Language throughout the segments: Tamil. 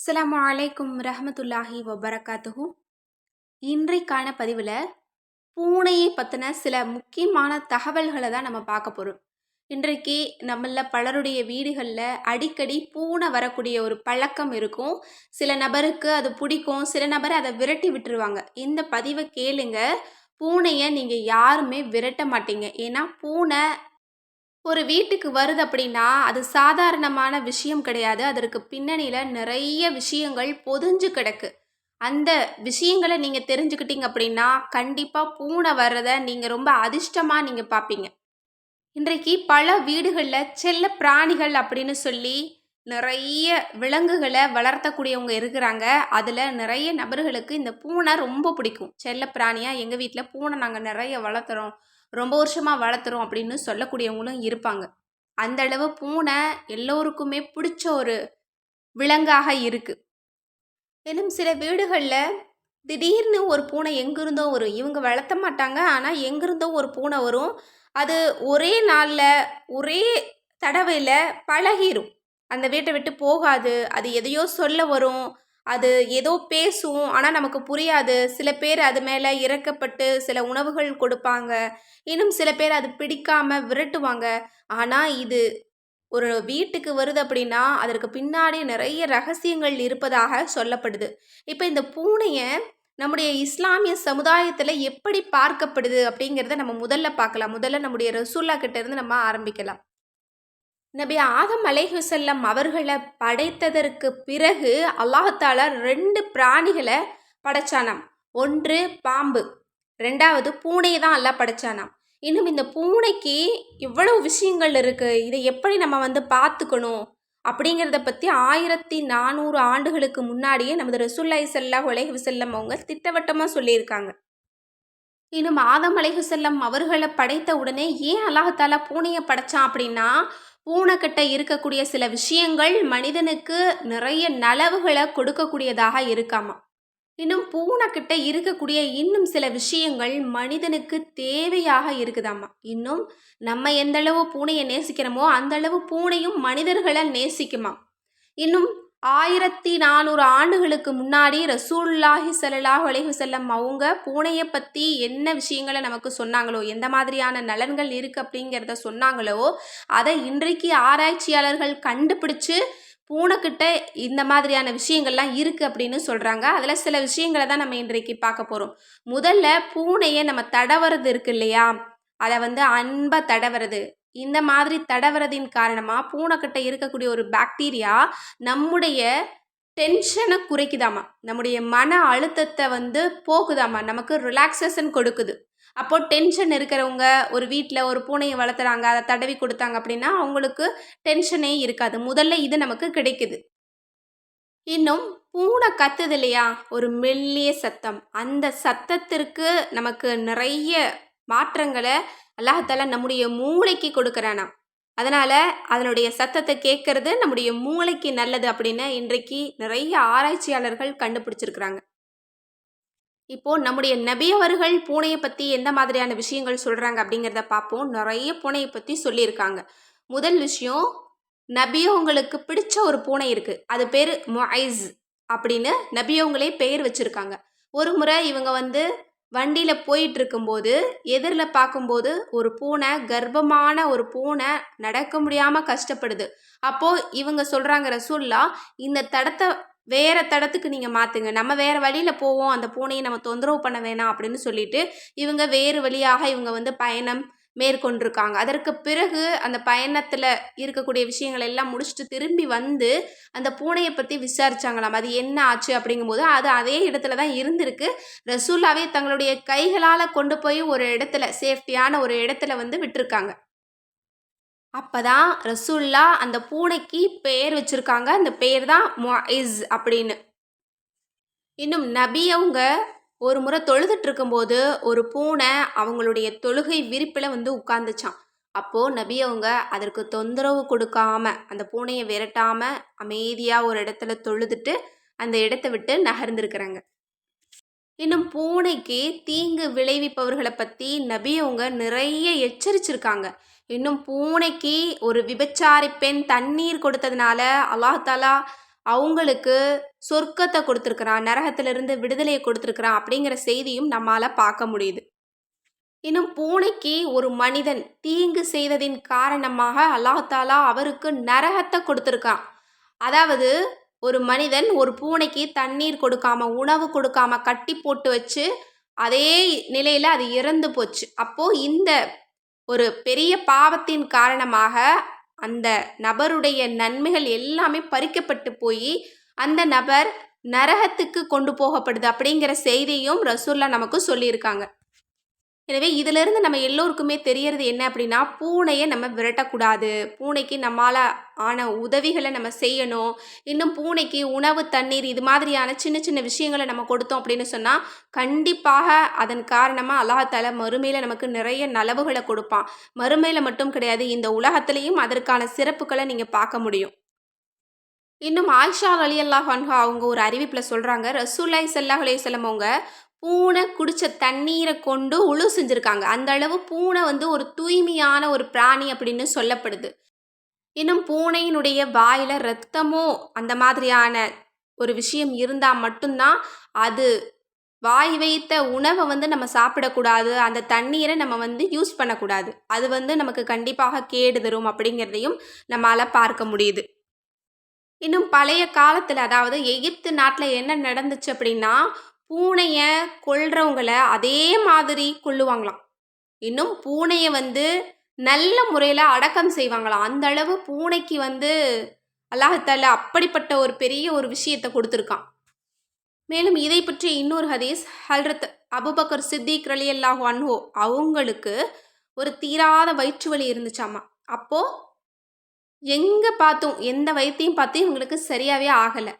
அஸ்லாம் அலைக்கும் ரஹமத்துல்லாஹி வபரகாத்துஹு. இன்றைக்கான பதிவில் பூனையை பற்றின சில முக்கியமான தகவல்களை தான் நம்ம பார்க்க போகிறோம் இன்றைக்கு நம்மள பலருடைய வீடுகளில் அடிக்கடி பூனை வரக்கூடிய ஒரு பழக்கம் இருக்கும். சில நபருக்கு அது பிடிக்கும் சில நபர் அதை விரட்டி விட்டுருவாங்க. இந்த பதிவை கேளுங்க. பூனையை நீங்கள் யாருமே விரட்ட மாட்டீங்க. ஏன்னா பூனை ஒரு வீட்டுக்கு வருது அப்படின்னா அது சாதாரணமான விஷயம் கிடையாது. அதற்கு பின்னணியில் நிறைய விஷயங்கள் பொதிஞ்சு கிடக்கு. அந்த விஷயங்களை நீங்கள் தெரிஞ்சுக்கிட்டீங்க அப்படின்னா கண்டிப்பாக பூனை வர்றதை நீங்கள் ரொம்ப அதிர்ஷ்டமாக நீங்கள் பார்ப்பீங்க. இன்றைக்கு பல வீடுகளில் செல்ல பிராணிகள் அப்படின்னு சொல்லி நிறைய விலங்குகளை வளர்த்தக்கூடியவங்க இருக்கிறாங்க. அதில் நிறைய நபர்களுக்கு இந்த பூனை ரொம்ப பிடிக்கும். செல்ல பிராணியாக எங்கள் வீட்டில் பூனை நாங்கள் நிறைய வளர்த்துறோம். ரொம்ப வருஷமாக வளர்த்துறோம் அப்படின்னு சொல்லக்கூடியவங்களும் இருப்பாங்க. அந்த அளவு பூனை எல்லோருக்குமே பிடிச்ச ஒரு விலங்காக இருக்குது இன்னும் சில வீடுகளில் திடீர்னு ஒரு பூனை எங்கிருந்தோ வரும். இவங்க வளர்த்த மாட்டாங்க. ஆனால் எங்கிருந்தோ ஒரு பூனை வரும். அது ஒரே நாளில் ஒரே தடவையில் பழகிரும். அந்த வீட்டை விட்டு போகாது. அது எதையோ சொல்ல வரும். அது ஏதோ பேசும் ஆனால் நமக்கு புரியாது. சில பேர் அது மேலே இறக்கப்பட்டு சில உணவுகள் கொடுப்பாங்க. இன்னும் சில பேர் அது பிடிக்காம விரட்டுவாங்க. ஆனால் இது ஒரு வீட்டுக்கு வருது அப்படின்னா அதற்கு பின்னாடி நிறைய ரகசியங்கள் இருப்பதாக சொல்லப்படுது. இப்போ இந்த பூனையை நம்முடைய இஸ்லாமிய சமுதாயத்தில் எப்படி பார்க்கப்படுது அப்படிங்கிறத நம்ம முதல்ல பார்க்கலாம். முதல்ல நம்முடைய ரசூல்லா கிட்ட இருந்து நம்ம ஆரம்பிக்கலாம். நபி ஆதம் அலைஹுசல்லம் அவர்களை படைத்ததற்கு பிறகு அல்லாஹாலா ரெண்டு பிராணிகளை படைச்சானாம். ஒன்று பாம்பு ரெண்டாவது பூனையை தான் எல்லாம் படைச்சானாம். இன்னும் இந்த பூனைக்கு இவ்வளவு விஷயங்கள் இருக்குது இதை எப்படி நம்ம வந்து பார்த்துக்கணும் அப்படிங்கிறத பற்றி ஆயிரத்தி நானூறு ஆண்டுகளுக்கு முன்னாடியே நமது ரசூல்லாய் செல்லா உலகி செல்லம் அவங்க திட்டவட்டமாக சொல்லியிருக்காங்க. இன்னும் ஆதம் அலைஹு செல்லம் அவர்களை படைத்த உடனே ஏன் அல்லாஹாலா பூனையை படைச்சான் அப்படின்னா பூனைக்கிட்ட இருக்கக்கூடிய சில விஷயங்கள் மனிதனுக்கு நிறைய நலவுகளை கொடுக்கக்கூடியதாக இருக்காமா? இன்னும் பூனைக்கிட்ட இருக்கக்கூடிய இன்னும் சில விஷயங்கள் மனிதனுக்கு தேவையாக இருக்குதாம்மா இன்னும் நம்ம எந்தளவு பூனையை நேசிக்கிறோமோ அந்த அளவு பூனையும் மனிதர்களை நேசிக்குமா இன்னும் ஆயிரத்தி நானூறு ஆண்டுகளுக்கு முன்னாடி ரசூல்லாஹி சல்லாஹ் அலைஹு செல்லம் அவங்க பூனையை பற்றி என்ன விஷயங்களை நமக்கு சொன்னாங்களோ எந்த மாதிரியான நலன்கள் இருக்குது அப்படிங்கிறத சொன்னாங்களோ அதை இன்றைக்கு ஆராய்ச்சியாளர்கள் கண்டுபிடிச்சு பூனைக்கிட்ட இந்த மாதிரியான விஷயங்கள்லாம் இருக்குது அப்படின்னு சொல்கிறாங்க அதில் சில விஷயங்களை தான் நம்ம இன்றைக்கு பார்க்க போகிறோம் முதல்ல பூனையை நம்ம தடவுறது இருக்கு இல்லையா? அதை வந்து அன்பாக தடவுறது. இந்த மாதிரி தடவுறதின் காரணமாக பூனைக்கிட்ட இருக்கக்கூடிய ஒரு பாக்டீரியா நம்முடைய டென்ஷனை குறைக்குதாமா. நம்முடைய மன அழுத்தத்தை வந்து போக்குதாமா. நமக்கு ரிலாக்ஸேஷன் கொடுக்குது. அப்போ டென்ஷன் இருக்கிறவங்க ஒரு வீட்டில் ஒரு பூனையை வளர்த்துறாங்க அதை தடவி கொடுத்தாங்க அப்படின்னா அவங்களுக்கு டென்ஷனே இருக்காது. முதல்ல இது நமக்கு கிடைக்குது. இன்னும் பூனை கத்துது இல்லையா? ஒரு மெல்லிய சத்தம். அந்த சத்தத்திற்கு நமக்கு நிறைய மாற்றங்களை அல்லாஹால நம்முடைய மூளைக்கு கொடுக்குறானா அதனால் அதனுடைய சத்தத்தை கேட்கறது நம்முடைய மூளைக்கு நல்லது அப்படின்னு இன்றைக்கு நிறைய ஆராய்ச்சியாளர்கள் கண்டுபிடிச்சிருக்கிறாங்க. இப்போ நம்முடைய நபியவர்கள் பூனையை பற்றி எந்த மாதிரியான விஷயங்கள் சொல்கிறாங்க அப்படிங்கிறத பார்ப்போம். நிறைய பூனையை பற்றி சொல்லியிருக்காங்க. முதல் விஷயம் நபியவங்களுக்கு பிடிச்ச ஒரு பூனை இருக்குது அது பேர் மொய்ஸ் அப்படின்னு நபியவங்களே பெயர் வச்சுருக்காங்க. ஒரு முறை இவங்க வந்து வண்டியில் போயிட்டு இருக்கும்போது எதிரில் பார்க்கும்போது ஒரு பூனை கர்ப்பமான ஒரு பூனை நடக்க முடியாமல் கஷ்டப்படுது. அப்போது இவங்க சொல்கிறாங்க ரசூல்லா இந்த தடத்தை வேறு தடத்துக்கு நீங்கள் மாற்றுங்க நம்ம வேறு வழியில் போவோம். அந்த பூனையை நம்ம தொந்தரவு பண்ண வேணாம் அப்படின்னு சொல்லிட்டு இவங்க வேறு வழியாக இவங்க வந்து பயணம் மேற்கொண்டிருக்காங்க. அதற்கு பிறகு அந்த பயணத்தில் இருக்கக்கூடிய விஷயங்கள் எல்லாம் முடிச்சுட்டு திரும்பி வந்து அந்த பூனையை பற்றி விசாரிச்சாங்களாம். அது என்ன ஆச்சு அப்படிங்கும்போது அது அதே இடத்துல தான் இருந்திருக்கு. ரசூல்லாவே தங்களுடைய கைகளால் கொண்டு போய் ஒரு இடத்துல சேஃப்டியான ஒரு இடத்துல வந்து விட்டுருக்காங்க. அப்பதான் ரசூல்லா அந்த பூனைக்கு பெயர் வச்சுருக்காங்க. அந்த பெயர் தான் இஸ் அப்படின்னு. இன்னும் நபி அவங்க ஒரு முறை தொழுதுட்டு இருக்கும்போது ஒரு பூனை அவங்களுடைய தொழுகை விரிப்பில் வந்து உட்காந்துச்சான் அப்போது நபி அவங்க அதற்கு தொந்தரவு கொடுக்காம அந்த பூனையை விரட்டாமல் அமைதியாக ஒரு இடத்துல தொழுதுட்டு அந்த இடத்த விட்டு நகர்ந்துருக்கிறாங்க. இன்னும் பூனைக்கு தீங்கு விளைவிப்பவர்களை பற்றி நபி அவங்க நிறைய எச்சரிச்சிருக்காங்க. இன்னும் பூனைக்கு ஒரு விபச்சாரி பெண் தண்ணீர் கொடுத்ததுனால அல்லாஹாலா அவங்களுக்கு சொர்க்கத்தை கொடுத்துருக்குறான் நரகத்திலிருந்து விடுதலையை கொடுத்துருக்குறான் அப்படிங்கிற செய்தியும் நம்மால் பார்க்க முடியுது. இன்னும் பூனைக்கு ஒரு மனிதன் தீங்கு செய்ததின் காரணமாக அல்லாஹாலா அவருக்கு நரகத்தை கொடுத்துருக்கான். அதாவது ஒரு மனிதன் ஒரு பூனைக்கு தண்ணீர் கொடுக்காம உணவு கொடுக்காம கட்டி போட்டு வச்சு அதே நிலையில் அது இறந்து போச்சு. அப்போது இந்த ஒரு பெரிய பாவத்தின் காரணமாக அந்த நபருடைய நன்மைகள் எல்லாமே பறிக்கப்பட்டு போய் அந்த நபர் நரகத்துக்கு கொண்டு போகப்படுது அப்படிங்கிற செய்தியும் ரசூல்லா நமக்கு சொல்லியிருக்காங்க. எனவே இதிலிருந்து நம்ம எல்லோருக்குமே தெரியறது என்ன அப்படின்னா பூனையை நம்ம விரட்டக்கூடாது. பூனைக்கு நம்மால் ஆன உதவிகளை நம்ம செய்யணும். இன்னும் பூனைக்கு உணவு தண்ணீர் இது மாதிரியான சின்ன சின்ன விஷயங்களை நம்ம கொடுத்தோம் அப்படின்னு சொன்னால் கண்டிப்பாக அதன் காரணமாக அல்லாஹால மறுமையில் நமக்கு நிறைய நலவுகளை கொடுப்பான். மறுமையில் மட்டும் கிடையாது இந்த உலகத்திலையும் அதற்கான சிறப்புகளை நீங்கள் பார்க்க முடியும். இன்னும் ஆயிஷா அலி அல்லாஹ் அவங்க ஒரு அறிவிப்பில் சொல்கிறாங்க ரசூல்லாய் சல்லாஹ் அலையம் அவங்க பூனை குடித்த தண்ணீரை கொண்டு உழு செஞ்சுருக்காங்க. அந்த அளவு பூனை வந்து ஒரு தூய்மையான ஒரு பிராணி அப்படின்னு சொல்லப்படுது. இன்னும் பூனையினுடைய வாயில் ரத்தமோ அந்த மாதிரியான ஒரு விஷயம் இருந்தால் மட்டும்தான் அது வாய் வைத்த உணவை வந்து நம்ம சாப்பிடக்கூடாது. அந்த தண்ணீரை நம்ம வந்து யூஸ் பண்ணக்கூடாது. அது வந்து நமக்கு கண்டிப்பாக கேடு தரும் அப்படிங்கிறதையும் நம்மளால் பார்க்க முடியுது. இன்னும் பழைய காலத்தில் அதாவது எகிப்து நாட்டில் என்ன நடந்துச்சு அப்படின்னா பூனையை கொல்றவங்கள அதே மாதிரி கொல்லுவாங்களாம். இன்னும் பூனையை வந்து நல்ல முறையில் அடக்கம் செய்வாங்களாம். அந்த அளவு பூனைக்கு வந்து அல்லாஹத்தால அப்படிப்பட்ட ஒரு பெரிய ஒரு விஷயத்தை கொடுத்துருக்கான். மேலும் இதை பற்றி இன்னொரு ஹதீஸ் ஹல்ரத் அபுபக்கர் சித்திக் ரலி அல்லாஹு அன்ஹோ அவங்களுக்கு ஒரு தீராத வயிற்று வலி இருந்துச்சாமா. அப்போது எங்கே பார்த்தோம் எந்த வைத்தியம் பார்த்தும் இவங்களுக்கு சரியாகவே ஆகலை.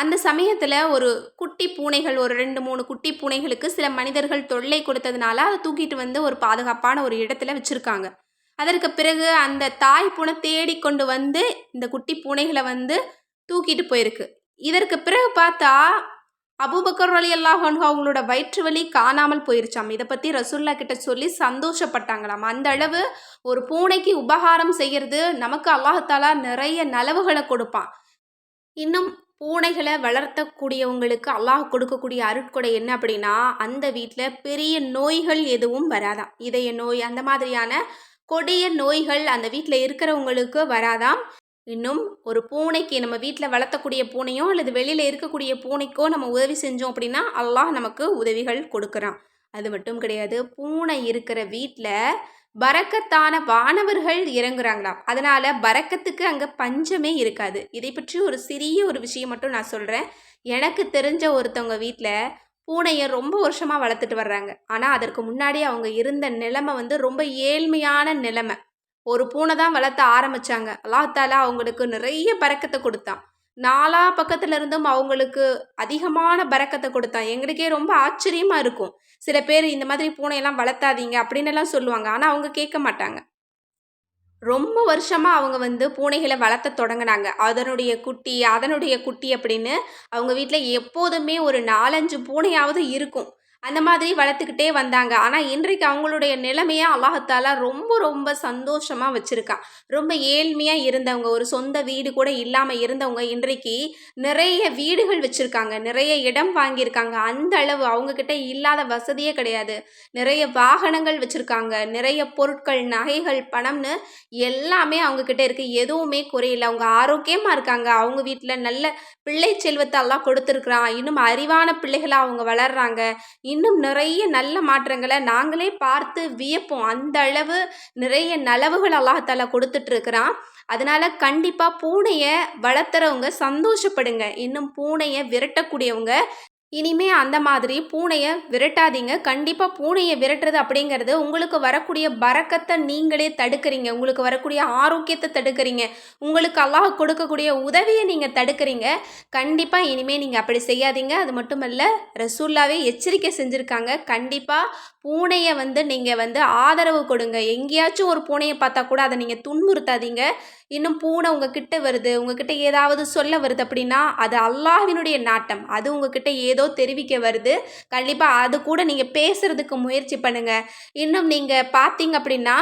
அந்த சமயத்தில் ஒரு குட்டி பூனைகள் ஒரு ரெண்டு மூணு குட்டி பூனைகளுக்கு சில மனிதர்கள் தொல்லை கொடுத்ததுனால அதை தூக்கிட்டு வந்து ஒரு பாதுகாப்பான ஒரு இடத்துல வச்சுருக்காங்க. அதற்கு பிறகு அந்த தாய் பூனை தேடி கொண்டு வந்து இந்த குட்டி பூனைகளை வந்து தூக்கிட்டு போயிருக்கு. இதற்கு பிறகு பார்த்தா அபுபக்கர் வலி அல்லாஹன் அவங்களோட வயிற்று வலி காணாமல் போயிருச்சாம். இதை பற்றி ரசுல்லா கிட்ட சொல்லி சந்தோஷப்பட்டாங்களாம். அந்த அளவு ஒரு பூனைக்கு உபகாரம் செய்கிறது நமக்கு அல்லாஹாலா நிறைய நலவுகளை கொடுப்பான். இன்னும் பூனைகளை வளர்த்தக்கூடியவங்களுக்கு அல்லாஹ் கொடுக்கக்கூடிய அருட்கொடை என்ன அப்படின்னா அந்த வீட்டில் பெரிய நோய்கள் எதுவும் வராதாம். இதய நோய் அந்த மாதிரியான கொடிய நோய்கள் அந்த வீட்டில் இருக்கிறவங்களுக்கு வராதாம். இன்னும் ஒரு பூனைக்கு நம்ம வீட்டில் வளர்த்தக்கூடிய பூனையோ அல்லது வெளியில் இருக்கக்கூடிய பூனைக்கோ நம்ம உதவி செஞ்சோம் அப்படின்னா அல்லாஹ் நமக்கு உதவிகள் கொடுக்குறான். அது மட்டும் கிடையாது பூனை இருக்கிற வீட்டில் பறக்கத்தான வானவர்கள் இறங்குறாங்களாம். அதனால் பறக்கத்துக்கு அங்கே பஞ்சமே இருக்காது. இதை பற்றி ஒரு சிறிய ஒரு விஷயம் மட்டும் நான் சொல்கிறேன் எனக்கு தெரிஞ்ச ஒருத்தவங்க வீட்டில் பூனையை ரொம்ப வருஷமாக வளர்த்துட்டு வர்றாங்க. ஆனால் அதற்கு முன்னாடி அவங்க இருந்த நிலைமை வந்து ரொம்ப ஏழ்மையான நிலைமை. ஒரு பூனை தான் வளர்த்த ஆரம்பித்தாங்க அல்லாத்தால அவங்களுக்கு நிறைய பறக்கத்தை கொடுத்தான். நாலா பக்கத்துல இருந்தும் அவங்களுக்கு அதிகமான பறக்கத்தை கொடுத்தான் எங்களுக்கே ரொம்ப ஆச்சரியமாக இருக்கும். சில பேர் இந்த மாதிரி பூனையெல்லாம் வளர்த்தாதீங்க அப்படின்னு எல்லாம் சொல்லுவாங்க. ஆனால் அவங்க கேட்க மாட்டாங்க. ரொம்ப வருஷமாக அவங்க வந்து பூனைகளை வளர்த்த தொடங்கினாங்க. அதனுடைய குட்டி அதனுடைய குட்டி அப்படின்னு அவங்க வீட்டில் எப்போதுமே ஒரு நாலஞ்சு பூனையாவது இருக்கும். அந்த மாதிரி வளர்த்துக்கிட்டே வந்தாங்க. ஆனால் இன்றைக்கு அவங்களுடைய நிலைமையை அல்லாஹத்தாலா ரொம்ப ரொம்ப சந்தோஷமாக வச்சுருக்கான். ரொம்ப ஏழ்மையாக இருந்தவங்க ஒரு சொந்த வீடு கூட இல்லாமல் இருந்தவங்க இன்றைக்கு நிறைய வீடுகள் வச்சுருக்காங்க. நிறைய இடம் வாங்கியிருக்காங்க. அந்த அளவு அவங்கக்கிட்ட இல்லாத வசதியே கிடையாது. நிறைய வாகனங்கள் வச்சுருக்காங்க. நிறைய பொருட்கள் நகைகள் பணம்னு எல்லாமே அவங்கக்கிட்ட இருக்குது எதுவுமே குறையில. அவங்க ஆரோக்கியமாக இருக்காங்க. அவங்க வீட்டில் நல்ல பிள்ளை செல்வத்தை எல்லாம் கொடுத்துருக்குறான். இன்னும் அறிவான பிள்ளைகளாக அவங்க வளர்கிறாங்க இன்னும் நிறைய நல்ல மாற்றங்களை நாங்களே பார்த்து வியப்போம். அந்த அளவு நிறைய நலவுகள் அல்லாஹால கொடுத்துட்ருக்குறான். அதனால் கண்டிப்பாக பூனையை வளர்த்துறவங்க சந்தோஷப்படுங்க. இன்னும் பூனையை விரட்டக்கூடியவங்க இனிமே அந்த மாதிரி பூனையை விரட்டாதீங்க. கண்டிப்பாக பூனையை விரட்டுறது அப்படிங்கிறது உங்களுக்கு வரக்கூடிய பறக்கத்தை நீங்களே தடுக்கிறீங்க. உங்களுக்கு வரக்கூடிய ஆரோக்கியத்தை தடுக்கிறீங்க. உங்களுக்கு அல்லாஹ் கொடுக்கக்கூடிய உதவியை நீங்கள் தடுக்கிறீங்க. கண்டிப்பாக இனிமேல் நீங்கள் அப்படி செய்யாதீங்க. அது மட்டும் இல்லை ரசூல்லாவே எச்சரிக்கை செஞ்சுருக்காங்க. கண்டிப்பாக பூனையை வந்து நீங்கள் வந்து ஆதரவு கொடுங்க. எங்கேயாச்சும் ஒரு பூனையை பார்த்தா கூட அதை நீங்கள் துன்புறுத்தாதீங்க. இன்னும் பூனை உங்ககிட்ட வருது உங்ககிட்ட ஏதாவது சொல்ல வருது அப்படின்னா அது அல்லாஹினுடைய நாட்டம். அது உங்ககிட்ட ஏதோ தெரிவிக்க வருது. கண்டிப்பாக அது கூட நீங்கள் பேசுகிறதுக்கு முயற்சி பண்ணுங்கள் இன்னும் நீங்கள் பார்த்தீங்க அப்படின்னா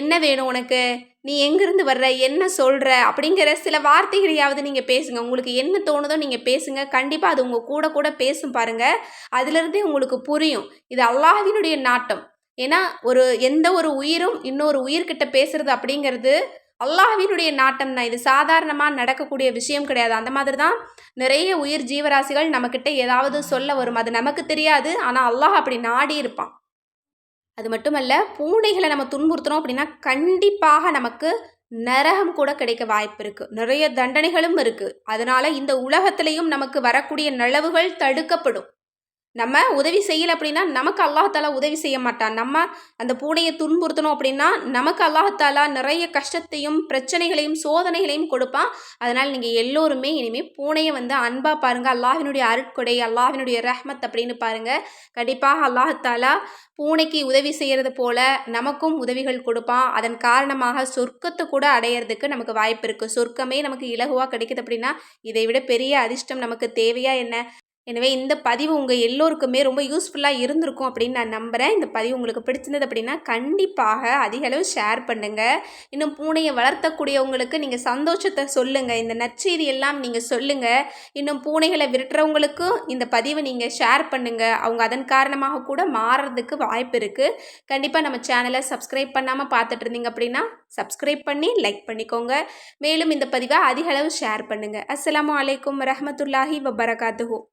என்ன வேணும் உனக்கு? நீ எங்கேருந்து வர்ற? என்ன சொல்கிற அப்படிங்கிற சில வார்த்தைகளையாவது நீங்கள் பேசுங்க. உங்களுக்கு என்ன தோணுதோ நீங்கள் பேசுங்க. கண்டிப்பாக அது உங்கள் கூட கூட பேசும் பாருங்கள் அதுலேருந்தே உங்களுக்கு புரியும். இது அல்லாஹினுடைய நாட்டம். ஏன்னா ஒரு எந்த ஒரு உயிரும் இன்னொரு உயிர்கிட்ட பேசுறது அப்படிங்கிறது அல்லாஹ்வினுடைய நாட்டம் தான். இது சாதாரணமாக நடக்கக்கூடிய விஷயம் கிடையாது. அந்த மாதிரி தான் நிறைய உயிர் ஜீவராசிகள் நம்மக்கிட்ட ஏதாவது சொல்ல வரும். அது நமக்கு தெரியாது. ஆனால் அல்லாஹ் அப்படி நாடி இருப்பான். அது மட்டுமல்ல பூனைகளை நம்ம துன்புறுத்துறோம் அப்படின்னா கண்டிப்பாக நமக்கு நரகம் கூட கிடைக்க வாய்ப்பு இருக்குது நிறைய தண்டனைகளும் இருக்குது அதனால் இந்த உலகத்திலையும் நமக்கு வரக்கூடிய நிலவுகள் தடுக்கப்படும். நம்ம உதவி செய்யலை அப்படின்னா நமக்கு அல்லாஹாலா உதவி செய்ய மாட்டான். நம்ம அந்த பூனையை துன்புறுத்தணும் அப்படின்னா நமக்கு அல்லாஹாலா நிறைய கஷ்டத்தையும் பிரச்சனைகளையும் சோதனைகளையும் கொடுப்பான். அதனால் நீங்கள் எல்லோருமே இனிமேல் பூனையை வந்து அன்பாக பாருங்கள் அல்லாஹினுடைய அருட்கொடை அல்லாஹினுடைய ரஹ்மத் அப்படின்னு பாருங்கள் கண்டிப்பாக அல்லாஹாலா பூனைக்கு உதவி செய்கிறது போல நமக்கும் உதவிகள் கொடுப்பான். அதன் காரணமாக சொர்க்கத்தை கூட அடையிறதுக்கு நமக்கு வாய்ப்பு இருக்குது சொர்க்கமே நமக்கு இலகுவாக கிடைக்குது அப்படின்னா இதை விட பெரிய அதிர்ஷ்டம் நமக்கு தேவையா என்ன? எனவே இந்த பதிவு உங்கள் எல்லோருக்குமே ரொம்ப யூஸ்ஃபுல்லாக இருந்திருக்கும் அப்படின்னு நான் நம்புகிறேன் இந்த பதிவு உங்களுக்கு பிடிச்சிருந்தது அப்படின்னா கண்டிப்பாக அதிகளவு ஷேர் பண்ணுங்கள் இன்னும் பூனையை வளர்த்தக்கூடியவங்களுக்கு நீங்கள் சந்தோஷத்தை சொல்லுங்கள் இந்த நற்செய்தி எல்லாம் நீங்கள் சொல்லுங்கள் இன்னும் பூனைகளை விரட்டுறவங்களுக்கும் இந்த பதிவை நீங்கள் ஷேர் பண்ணுங்கள் அவங்க அதன் காரணமாக கூட மாறுறதுக்கு வாய்ப்பு இருக்குது கண்டிப்பாக நம்ம சேனலை சப்ஸ்கிரைப் பண்ணாமல் பார்த்துட்டு இருந்தீங்க அப்படின்னா சப்ஸ்கிரைப் பண்ணி லைக் பண்ணிக்கோங்க. மேலும் இந்த பதிவை அதிகளவு ஷேர் பண்ணுங்கள் அஸ்லாம் அலைக்கும் வரஹமத்துல்லாஹி வபரகாத்துஹூ.